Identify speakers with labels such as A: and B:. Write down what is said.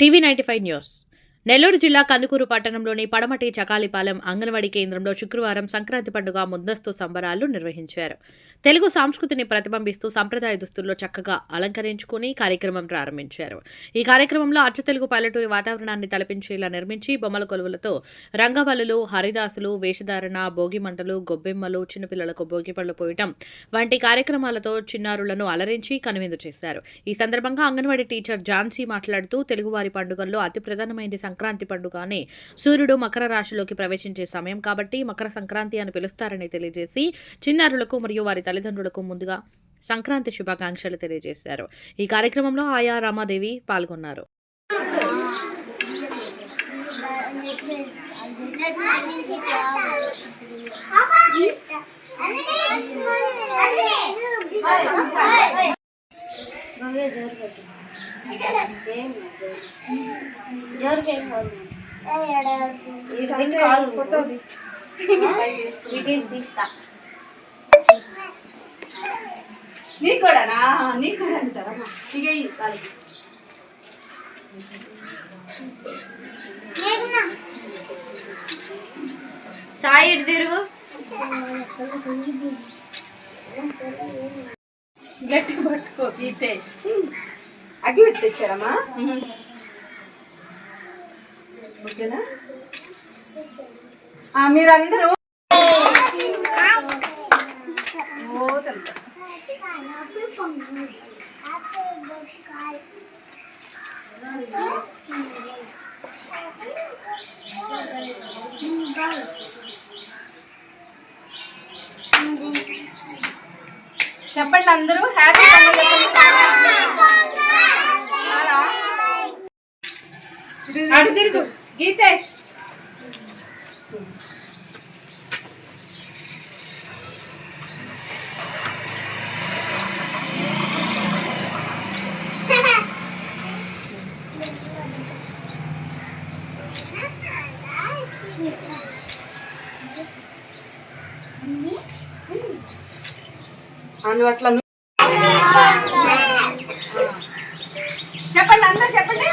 A: TV ninety five news Nellore జిల్లా కందుకూరు పట్టణంలోని పడమటి చకాలిపాలెం అంగన్వాడీ కేంద్రంలో శుక్రవారం సంక్రాంతి పండుగ ముందస్తు సంబరాలు నిర్వహించారు. తెలుగు సంస్కృతిని ప్రతిబింబిస్తూ సంప్రదాయ దుస్తుల్లో చక్కగా అలంకరించుకుని కార్యక్రమం ప్రారంభించారు. ఈ కార్యక్రమంలో అచ్చ తెలుగు పల్లెటూరి వాతావరణాన్ని తలపించేలా నిర్మించి బొమ్మల కొలువులతో రంగవల్లులు హరిదాసులు వేషధారణ భోగి మంటలు గొబ్బెమ్మలు చిన్నపిల్లలకు భోగి పళ్ళు పోయటం వంటి కార్యక్రమాలతో చిన్నారులను అలరించి కనువిందు చేశారు. ఈ సందర్భంగా అంగన్వాడీ టీచర్ ఝాన్సీ మాట్లాడుతూ తెలుగువారి పండుగల్లో అతి ప్రధానమైనది సంక్రాంతి పండుగనే సూర్యుడు మకర రాశిలోకి ప్రవేశించే సమయం కాబట్టి మకర సంక్రాంతి అని పిలుస్తారని తెలియజేసి చిన్నారులకు మరియు వారి తల్లిదండ్రులకు ముందుగా సంక్రాంతి శుభాకాంక్షలు తెలియజేశారు. ఈ కార్యక్రమంలో ఆయా రామాదేవి పాల్గొన్నారు.
B: నీకు కూడానా నీకు కూడా అంటారా ఇక.
C: సాయి తిరుగు?
B: గట్టిగా పట్టుకో గీతేష్ అగ్గి పెట్టేశారమ్మా? ఓకేనా? ఆ, మీరందరూ ఓ తల్లి. చెప్పండి అందరూ. హ్యాపీ అటు తిరుగు. గీతేష్. అందువట్ల చెప్పండి అందరు చెప్పండి.